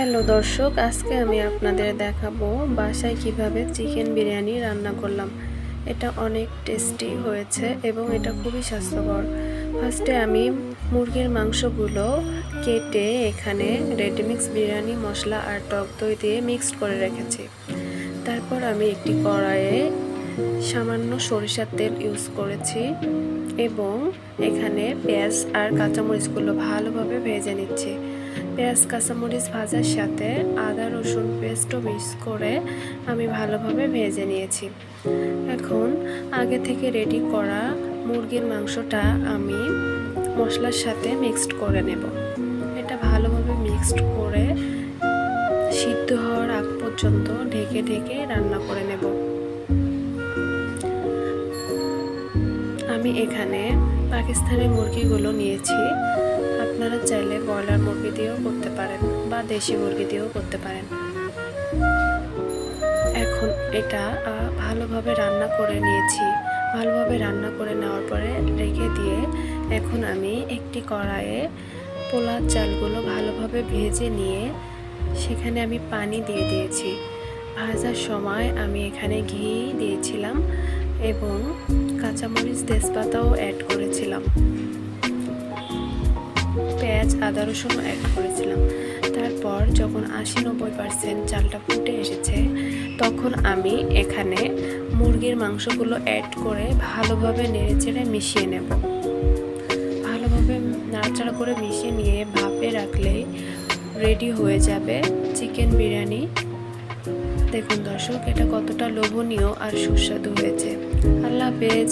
Hello দর্শক, আজকে আমি আপনাদের দেখাবো বাসায় কীভাবে চিকেন বিরিয়ানি রান্না করলাম। এটা অনেক টেস্টি হয়েছে এবং এটা খুবই স্বাস্থ্যকর। ফার্স্টে আমি মুরগির মাংসগুলো কেটে এখানে রেডিমিক্স বিরিয়ানি, মশলা আর টক দই দিয়ে মিক্সড করে রেখেছি। তারপর আমি একটি কড়াইয়ে সামান্য সরিষার তেল ইউজ করেছি এবং এখানে পেঁয়াজ আর কাঁচামরিচগুলো ভালোভাবে ভেজে নিচ্ছি। পেঁয়াজ, কাঁচামরিচ ভাজার সাথে আদা, রসুন পেস্টও মিক্স করে আমি ভালোভাবে ভেজে নিয়েছি। এখন আগে থেকে রেডি করা মুরগির মাংসটা আমি মশলার সাথে মিক্সড করে নেব। এটা ভালোভাবে মিক্সড করে সিদ্ধ হওয়ার আগ পর্যন্ত ঢেকে ঢেকে রান্না করে নেব। আমি এখানে পাকিস্তানি মুরগিগুলো নিয়েছি। আপনারা চাইলে ব্রয়লার মুরগি দিয়েও করতে পারেন বা দেশি মুরগি দিয়েও করতে পারেন। এখন এটা ভালোভাবে রান্না করে নিয়েছি। ভালোভাবে রান্না করে নেওয়ার পরে রেখে দিয়ে এখন আমি একটি কড়াইয়ে পোলার চালগুলো ভালোভাবে ভেজে নিয়ে সেখানে আমি পানি দিয়ে দিয়েছি। ভাজার সময় আমি এখানে ঘি দিয়েছিলাম। এবং কাঁচামরিচ তেজপাতাও অ্যাড করেছিলাম। পেঁয়াজ, আদা রসুনও অ্যাড করেছিলাম। তারপর যখন আশি নব্বই পার্সেন্ট চালটা ফুটে এসেছে, তখন আমি এখানে মুরগির মাংসগুলো অ্যাড করে ভালোভাবে নেড়েচেড়ে মিশিয়ে নেব। ভালোভাবে নাড়াচাড়া করে মিশিয়ে নিয়ে ভাপে রাখলেই রেডি হয়ে যাবে চিকেন বিরিয়ানি। দেখুন দর্শক এটা কতটা লোভনীয় আর সুস্বাদু হয়েছে। আল্লাহ হাফেজ।